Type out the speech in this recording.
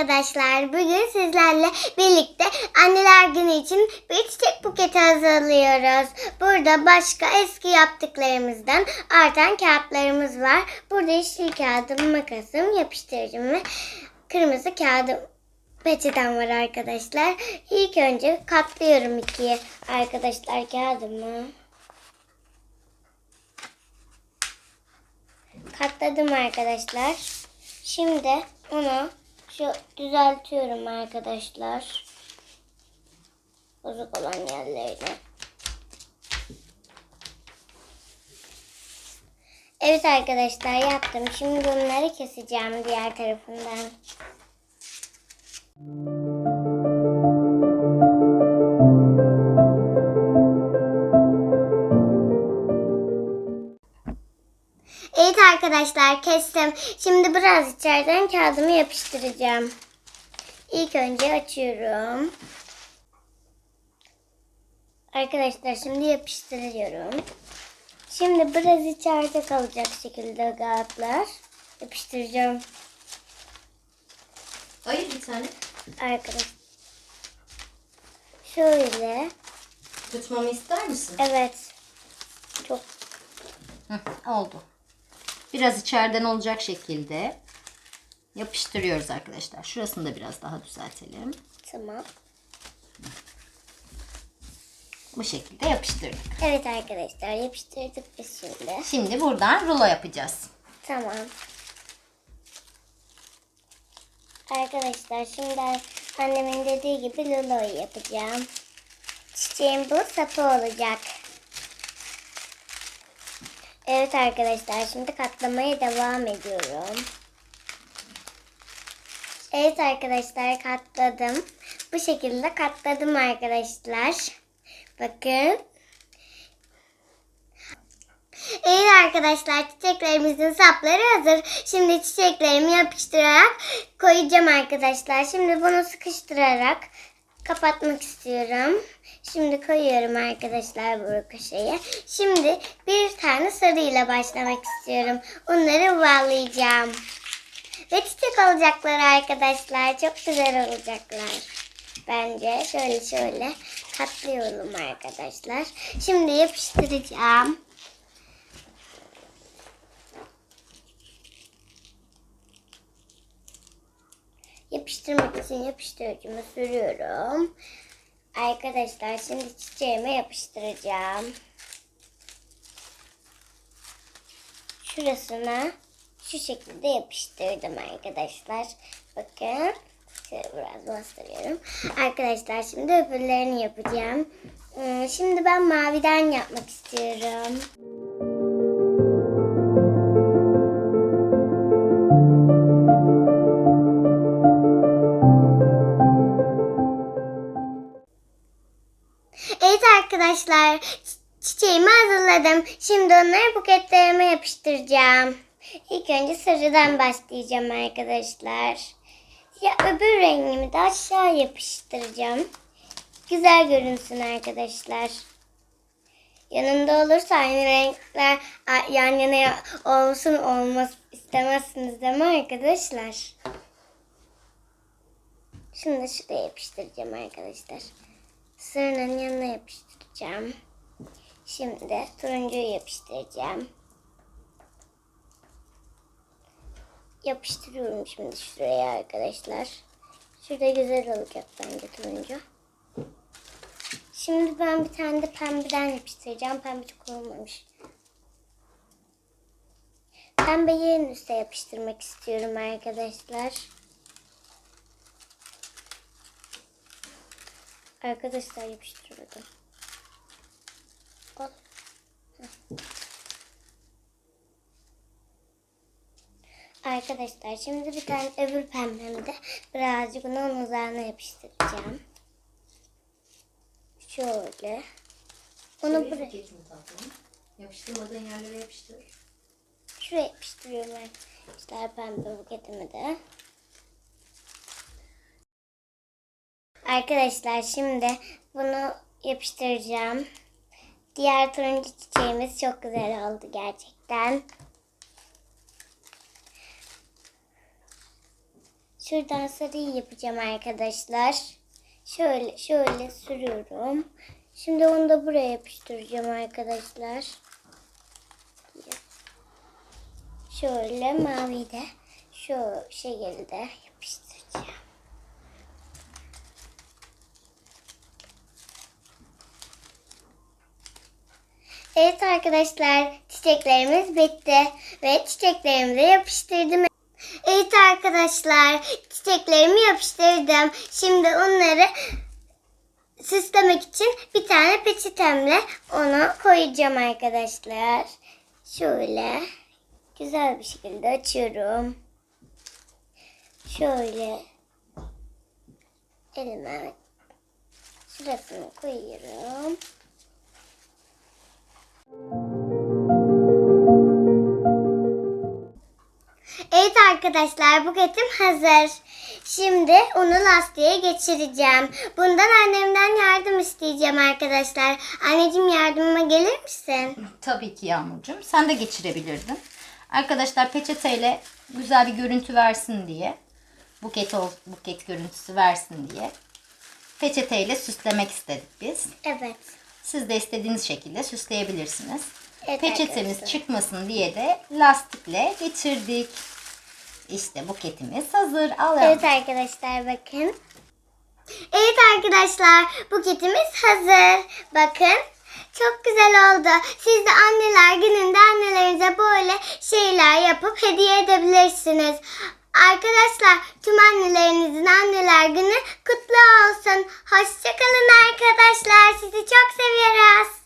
Arkadaşlar. Bugün sizlerle birlikte anneler günü için bir çiçek buketi hazırlıyoruz. Burada başka eski yaptıklarımızdan artan kağıtlarımız var. Burada yeşil kağıdım, makasım, yapıştırıcım ve kırmızı kağıdım peçetem var arkadaşlar. İlk önce katlıyorum ikiye arkadaşlar kağıdımı. Katladım arkadaşlar. Şimdi onu düzeltiyorum arkadaşlar. Bozuk olan yerlerini. Evet arkadaşlar yaptım. Şimdi bunları keseceğim diğer tarafından. Evet arkadaşlar kestim. Şimdi biraz içeriden kağıdımı yapıştıracağım. İlk önce açıyorum. Arkadaşlar şimdi yapıştırıyorum. Şimdi biraz içeride kalacak şekilde kağıtlar. Yapıştıracağım Ayır bir tane. arkadaşlar. Şöyle. Tutmamı ister misin? Evet. Çok Hı, oldu. Biraz içeriden olacak şekilde yapıştırıyoruz arkadaşlar. Şurasını da biraz daha düzeltelim. tamam. Bu şekilde yapıştırdık. Evet arkadaşlar yapıştırdık biz şimdi. Şimdi buradan rulo yapacağız. Tamam. Arkadaşlar şimdi annemin dediği gibi loloyu yapacağım. Çiçeğin bu sapı olacak. Evet arkadaşlar şimdi katlamaya devam ediyorum. Evet arkadaşlar katladım. Bu şekilde katladım arkadaşlar. Bakın. Evet arkadaşlar çiçeklerimizin sapları hazır. Şimdi çiçeklerimi yapıştırarak koyacağım arkadaşlar. Şimdi bunu sıkıştırarak kapatmak istiyorum. Şimdi koyuyorum arkadaşlar bu köşeye. Şimdi bir tane sarıyla başlamak istiyorum. Onları bağlayacağım. Ve çiçek olacaklar arkadaşlar. Çok güzel olacaklar. Bence şöyle şöyle katlıyorum arkadaşlar. Şimdi yapıştıracağım. Yapıştırmak için yapıştırıcımı sürüyorum. Arkadaşlar şimdi çiçeğime yapıştıracağım. Şurasına şu şekilde yapıştırdım arkadaşlar. Bakın. Şöyle biraz bastırıyorum. Arkadaşlar şimdi öbürlerini yapacağım. Hmm, Şimdi ben maviden yapmak istiyorum. Arkadaşlar çi- çiçeğimi hazırladım. Şimdi onları buketlerime yapıştıracağım. İlk önce sarıdan başlayacağım arkadaşlar. Ya öbür rengimi de aşağı yapıştıracağım. Güzel görünsün arkadaşlar. Yanında olursa aynı renkler yan yana olsun olmaz istemezsiniz değil mi arkadaşlar? Şunu da şuraya yapıştıracağım arkadaşlar. Sarının yanına yapıştıracağım. Şimdi turuncuyu yapıştıracağım. Yapıştırıyorum şimdi şuraya arkadaşlar. Şurada güzel olacak bence turuncu. Şimdi ben bir tane de pembeden yapıştıracağım. Pembe çok olmamış. Pembeyi en üste yapıştırmak istiyorum arkadaşlar. Arkadaşlar yapıştırıyordum. Al. Arkadaşlar şimdi bir tane öbür pembemi de birazcık onun üzerine yapıştıracağım. Şöyle. Onu buraya, Yapıştırmadığın yerlere yapıştır. şuraya yapıştırıyorum arkadaşlar pembe buketimi de. Arkadaşlar şimdi bunu yapıştıracağım. Diğer turuncu çiçeğimiz çok güzel oldu gerçekten. şuradan sarıyı yapacağım arkadaşlar. Şöyle şöyle sürüyorum. Şimdi onu da buraya yapıştıracağım arkadaşlar. Şöyle mavi de şu şekilde yapıştıracağım. Evet arkadaşlar çiçeklerimiz bitti ve çiçeklerimizi yapıştırdım. Evet arkadaşlar çiçeklerimi yapıştırdım. Şimdi onları süslemek için bir tane peçetemle onu koyacağım arkadaşlar. Şöyle güzel bir şekilde açıyorum. Şöyle elime şurasını koyuyorum. Evet arkadaşlar buketim hazır. Şimdi onu lastiğe geçireceğim. Bundan annemden yardım isteyeceğim arkadaşlar. Anneciğim yardımıma gelir misin? Tabii ki Yağmurcuğum. Sen de geçirebilirdin. Arkadaşlar peçeteyle güzel bir görüntü versin diye buket ol, buket görüntüsü versin diye peçeteyle süslemek istedik biz. Evet. Siz de istediğiniz şekilde süsleyebilirsiniz. Evet Peçetemiz arkadaşlar. çıkmasın diye de lastikle geçirdik. İşte buketimiz hazır. Al Evet arkadaşlar bakın. Evet arkadaşlar buketimiz hazır. Bakın çok güzel oldu. Siz de anneler gününde annelerinize böyle şeyler yapıp hediye edebilirsiniz. Arkadaşlar tüm annelerinizin anneler günü kutlu olsun. Hoşçakalın arkadaşlar. Sizi çok seviyoruz.